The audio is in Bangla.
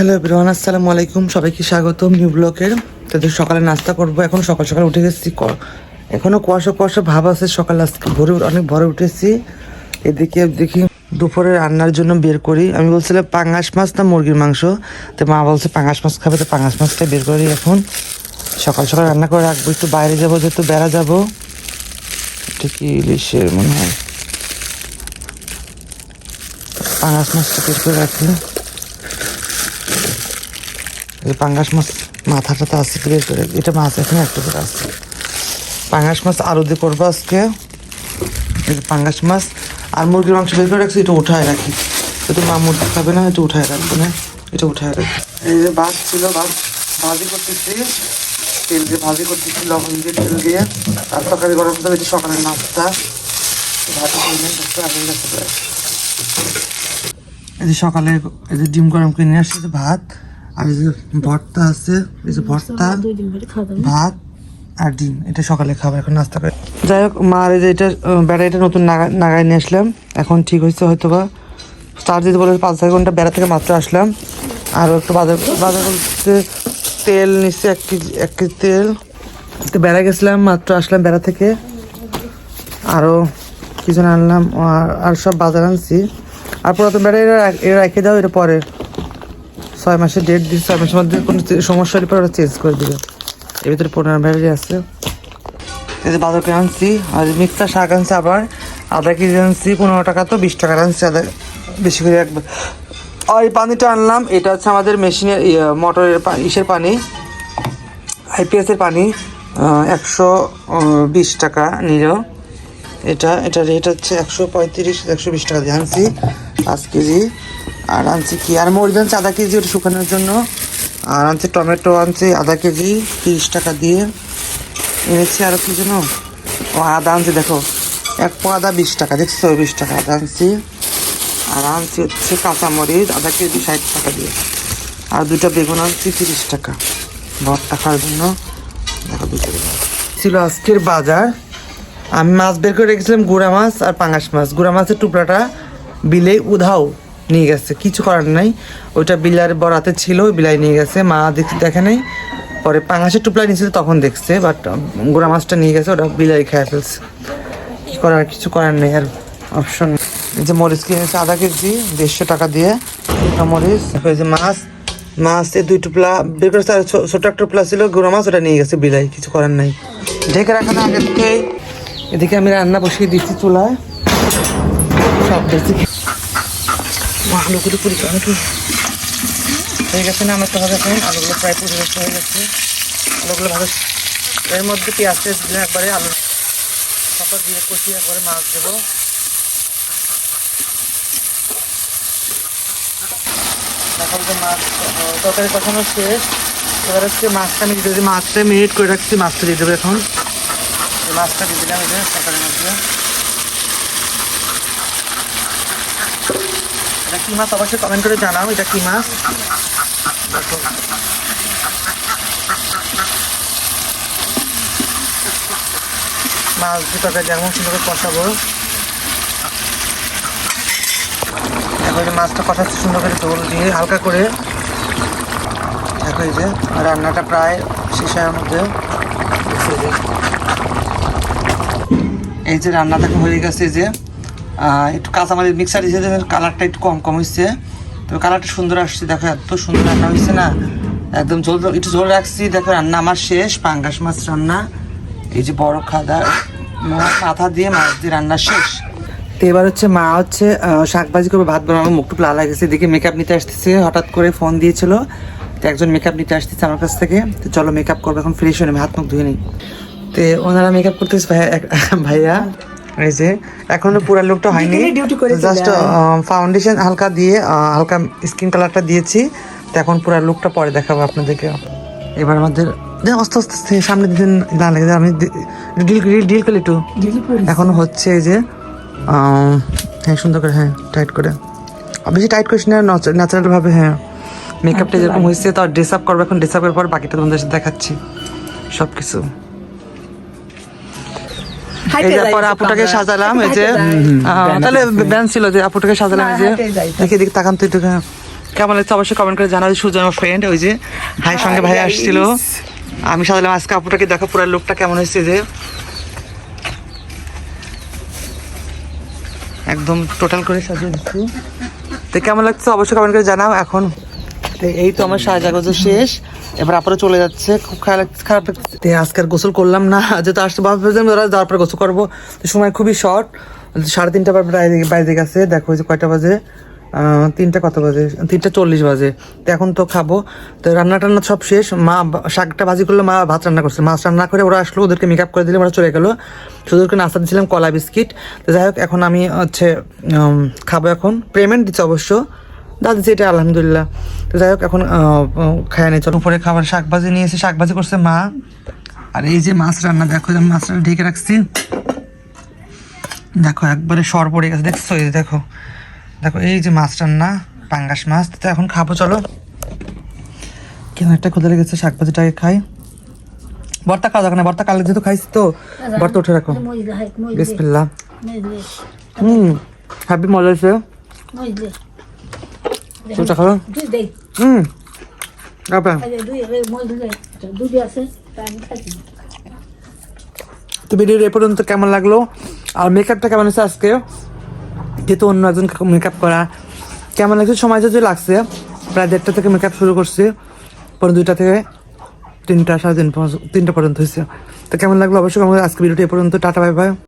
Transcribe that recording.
হ্যালো এভরিওয়ান, আসসালামু আলাইকুম। সবাইকে স্বাগতম নিউ ব্লকের। তাদের সকালে নাস্তা করব। এখন সকাল সকাল উঠে গেছি। ক- এখনও কুয়াশা কুয়াশা ভাব আছে। সকাল আজকে ভোরে অনেক ভোরে উঠেছি। এদিকে দেখি দুপুরে রান্নার জন্য বের করি। আমি বলছিলাম পাঙ্গাস মাছ না মুরগির মাংস? তো মা বলছে পাঙ্গাস মাছ খাবে, তো পাঙ্গাস মাছটা বের করি এখন। সকাল সকাল রান্না করে রাখব। একটু বাইরে যাব, যেহেতু বেড়া যাব। কি ইলিশের মনে হয়? পাঙ্গাস মাছটা বের করে রাখি। পাঙ্গাস মাছ মাথাটা তো আছে বের করে। এটা মাছ এখানে একটা করে আছে। পাঙ্গাস মাছ আলু দিয়ে করব আজকে। পাঙ্গাস মাছ। আর মুরগির মাংস বের করে রাখছি, এটা উঠায় রাখি। এটা মা মুরগি খাবে না, এটা উঠায় রাখব না। এটা উঠায় রাখি। এই যে ভাত ছিল, ভাত ভাজি করতেছি। তেল দিয়ে ভাজি করতেছি, লবণ দিয়ে তেল দিয়ে। আর তরকারি গরম করতে এটা সকালের নাস্তা। আগে গেছে প্রায় এই যে সকালে এই যে ডিম গরম করে নিয়ে আসছে ভাত। আর এই যে ভর্তা আছে এই যে ভর্তা ভাত আর ডিম এটা সকালে খাবার এখন নাস্তা করে। যাই হোক মা আর এই যে এটা এটা নতুন নাগায় নিয়ে আসলাম। এখন ঠিক হয়েছে হয়তো বা চার দিতে বলে পাঁচ ছয় ঘণ্টা বেড়া থেকে মাত্র আসলাম। আরও একটু বাজার বাজার করতে তেল নিচ্ছে এক কেজি এক কেজি তেল। তো বেড়া গেছিলাম মাত্র আসলাম বেড়া থেকে। আরও কিছু আনলাম আর- সব বাজার আনছি। আর পুরাতন বেড়া এরা এরা রেখে দাও এটা পরে। ছয় মাসের ডেট দিচ্ছে ছয় মাসের মধ্যে কোনো সমস্যা হলে পরে ওরা চেঞ্জ করে দেবে। এর ভিতরে পনেরো ব্যাটারি আছে। এই যে করে আনছি আর মিক্সার শাক আনছি আবার। আধা কেজি আনছি পনেরো টাকা তো বিশ টাকা আনছি আধা বেশি করে একবার আর এই পানিটা আনলাম এটা হচ্ছে আমাদের মেশিনের ইয়ে, মোটরের ইসের পানি। আইপিএসের পানি একশো বিশ টাকা নিল। এটা এটা রেট হচ্ছে একশো পঁয়ত্রিশ একশো বিশ টাকা দিয়ে আনছি পাঁচ কেজি। আর আনছি কি? আর মরিচ আনছি, আধা কেজি ওটা শুকানোর জন্য। আর আনছি টমেটো আনছি, আধা কেজি, তিরিশ টাকা দিয়ে। এনেছি আরও কি যেন? ও, আদা আনছি, দেখো। এক পো আদা বিশ টাকা, দেখছ? বিশ টাকা আদা আনছি। আর আনছি হচ্ছে কাঁচামরিচ আধা কেজি, ষাট টাকা দিয়ে। আর দুটো বেগুন আনছি, তিরিশ টাকা। ভর্তা খাওয়ার জন্য। দেখো দুটো বেগুন। ছিল আজকের বাজার। আমি মাছ বের করে রেখেছিলাম গুড়া মাছ আর পাঙ্গাস মাছ। গুড়া মাছের টুকরাটা বিলে উধাও। নিয়ে গেছে। কিছু করার নাই। ওইটা বিলার বরাতে ছিল বিলাই নিয়ে গেছে। মা দেখ- নাই। পরে পাঙাশের টুকরা নিয়েছিল, তখন দেখছে। বাট গুড়া মাছটা নিয়ে গেছে, ওটা বিলাই খেয়ে ফেলছে। করার কিছু করার নেই আর অপশন এই যে মরিচ কিনেছে আধা কেজি, দেড়শো টাকা দিয়ে। মরিচ। যে মাছ। মাছ দুই টুপলা বের করেছে। আর ছোট একটা টুপলা ছিল, গুঁড়ো মাছ, ওটা নিয়ে গেছে বিলাই। কিছু করার নাই। ঢেকে রাখা না, আগে থেকেই। এদিকে আমি রান্না বসিয়ে দিচ্ছি চুলায়। সব দেখছি। আলুগুলো পরিষ্কার নাকি হয়ে গেছে না, আমার তো হবে এখন। আলুগুলো প্রায় পরিবেশ হয়ে গেছে। আলুগুলো ভালো এর মধ্যে পেঁয়াজ টেস দিলে একবারে আলু সব দিয়ে কষিয়ে একবারে মাছ দেবো। এখন তো মাছ তরকারি কষানো শেষ। এবার হচ্ছে মাছটা আমি দিয়ে মাছটা মিনিট করে রাখছি, মাছটা দিয়ে দেবো এখন। মাছটা দিয়ে দিলাম যে তরকারির মধ্যে। এটা কি মাছ? অবশ্যই কমেন্ট করে জানাও, এটা কি মাছ? মাছ তরকারি যেমন সুন্দর করে কষাবো। এখন যে মাছটা কষাচ্ছি, সুন্দর করে ঝোল দিয়ে হালকা করে। দেখো এই যে, রান্নাটা প্রায় শেষের মধ্যে। এই যে। এই যে রান্না দেখো হয়ে গেছে যে একটু কাঁচামালি মিক্সার দিয়েছে কালারটা একটু কম কম হয়েছে তবে কালারটা সুন্দর আসছে দেখো এত সুন্দর রান্না হয়েছে না। একদম ঝোল একটু ঝোল রাখছি দেখো রান্না আমার শেষ পাঙ্গাস মাছ রান্না। এই যে বড় খাদা মাথা দিয়ে মাছ দিয়ে রান্না শেষ। তো এবার হচ্ছে মা হচ্ছে আহ, শাকভাজি করবে ভাত বানাবো মুখটুক লালা গেছে এদিকে মেকআপ নিতে আসতেছে হঠাৎ করে ফোন দিয়েছিল। তো একজন মেকআপ নিতে আসতেছে আমার কাছ থেকে। তো চলো মেকআপ করব এখন ফ্রেশ হয়ে নেবে হাত মুখ ধুয়ে নিই। তো ওনারা মেকআপ করতেছে ভাইয়া ভাইয়া। এই যে এখনও পুরো লুকটা হয়নি। জাস্ট ফাউন্ডেশন হালকা দিয়ে হালকা স্কিন কালারটা দিয়েছি। তো এখন পুরো লুকটা পরে দেখাবো আপনাদেরকে। এবার আমাদের আস্তে আস্তে আস্তে সামনে দিন না লাগে আমি ডিল ডিল করলি একটু। এখন হচ্ছে এই যে হ্যাঁ সুন্দর করে হ্যাঁ টাইট করে। বেশি টাইট করিস না ন্যাচারালভাবে হ্যাঁ। মেকআপটা যেরকম হয়েছে তো ড্রেস আপ করব এখন ড্রেস আপের পর বাকিটা তোমাদের সাথে দেখাচ্ছি। সব কিছু এই যে পরে আপুটাকে সাজালাম এই যে। তাহলে ব্যান ছিল যে আপুটাকে সাজালাম এই যে। হেঁটে যাই। দেখি দেখি তাকান তো। কেমন লাগছে? অবশ্যই কমেন্ট করে জানাবে। সুজন আমার ফ্রেন্ড ওই যে ভাইয়ের সঙ্গে ভাই আসছিল। আমি সাজালাম। আজকে আপুটাকে দেখো পুরো লোকটা কেমন হয়েছে যে। একদম টোটাল করে সাজিয়ে দিচ্ছি। তো কেমন লাগছে? অবশ্যই কমেন্ট করে জানাও। এখন এই তো আমার সাজা শেষ। এবার আপনারা চলে যাচ্ছে। খুব খারাপ লাগছে আজকে আর গোসল করলাম না, যেহেতু আসতে ভাবছিলাম ওরা যাওয়ার গোসল করব। সময় খুবই শর্ট সাড়ে তিনটা বাইরে বাইরে গেছে। দেখো যে কয়টা বাজে? তিনটা কত বাজে? তিনটা চল্লিশ বাজে। তো এখন তো খাব। তো রান্না টান্না সব শেষ। মা শাকটা ভাজি করল, মা ভাত রান্না করছে। মাছ রান্না করে ওরা আসলো, ওদেরকে মেকআপ করে দিলে ওরা চলে গেলো। শুধু ওদেরকে নাস্তা দিয়েছিলাম, কলা বিস্কিট। তো যাই হোক, এখন আমি হচ্ছে খাব এখন। পেমেন্ট দিচ্ছে অবশ্য। দাদি এটা আলহামদুলিল্লাহ। তো যাই হোক এখন খায় নেই চলো। উপরে খাবার শাক ভাজি নিয়ে এসে শাক ভাজি করছে মা। আর এই যে মাছ রান্না দেখো আমি মাছটা ঢেকে রাখছি। দেখো একবারে সর পড়ে গেছে দেখছ? এই যে দেখো দেখো এই যে মাছ রান্না পাঙ্গাস মাছ। তো এখন খাব চলো। কেন একটা ক্ষুদা লেগেছে শাক ভাজিটাকে খাই। বর্তা খাওয়া যাবে না বর্তা কালে যেহেতু খাইছি তো বর্তা উঠে রাখো। বিসমিল্লাহ। হুম হ্যাপি মজা হয়েছে. চুলটা খাব দুই দেই হুম আবার আরে দুই রে moide রে দুই দিয়ে আছে তা ভিডিওর এ পর্যন্ত কেমন লাগল আর মেকআপটা কেমন হয়েছে আজকে যেহেতু অন্য একজন মেকআপ করা কেমন লাগছে সময় যদি লাগছে প্রায় দেড়টা থেকে মেকআপ শুরু করছি পরে দুইটা থেকে তিনটা সাড়ে তিন তিনটা পর্যন্ত হয়েছে তো কেমন লাগল অবশ্যই আজকে ভিডিওটা এ পর্যন্ত টাটা বাই বাই